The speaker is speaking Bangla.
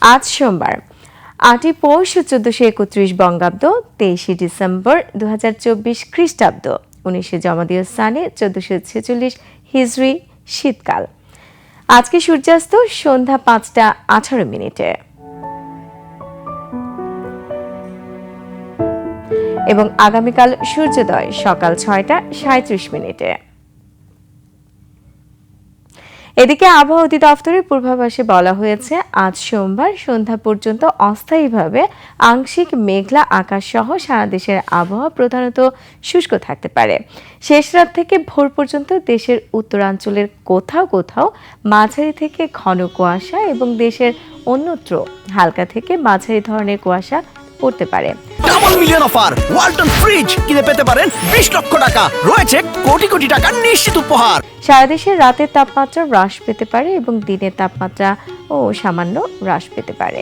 আজ সোমবার। আটই পৌষ চোদ্দশো একত্রিশ বঙ্গাব্দ, তেইশে ডিসেম্বর দু হাজার চব্বিশ খ্রিস্টাব্দ। উনিশে জমাদীয় স্থানে চোদ্দশো ছেচল্লিশ হিজড়ি শীতকাল। আজকে সূর্যাস্ত সন্ধ্যা পাঁচটা আঠারো মিনিটে। এবং আগামীকাল সূর্যোদয় সকাল ছয়টা সাঁত্রিশ মিনিটে। এদিকে আবহাওয়া অধিদপ্তরের পূর্বাভাসে বলা হয়েছে, আজ সোমবার সন্ধ্যা পর্যন্ত অস্থায়ীভাবে আংশিক মেঘলা আকাশ সহ সারা দেশের আবহাওয়া প্রধানত শুষ্ক থাকতে পারে। শেষ রাত থেকে ভোর পর্যন্ত দেশের উত্তরাঞ্চলের কোথাও কোথাও মাঝারি থেকে ঘন কুয়াশা এবং দেশের অন্যত্র হালকা থেকে মাঝারি ধরনের কুয়াশা পড়তে পারে। Double million offer Walton fridge কিনে পেতে পারেন বিশ লক্ষ টাকা। রয়েছে কোটি কোটি টাকার নিশ্চিত উপহার। সারা দেশে রাতের তাপমাত্রা হ্রাস পেতে পারে এবং দিনের তাপমাত্রা ও সামান্য হ্রাস পেতে পারে।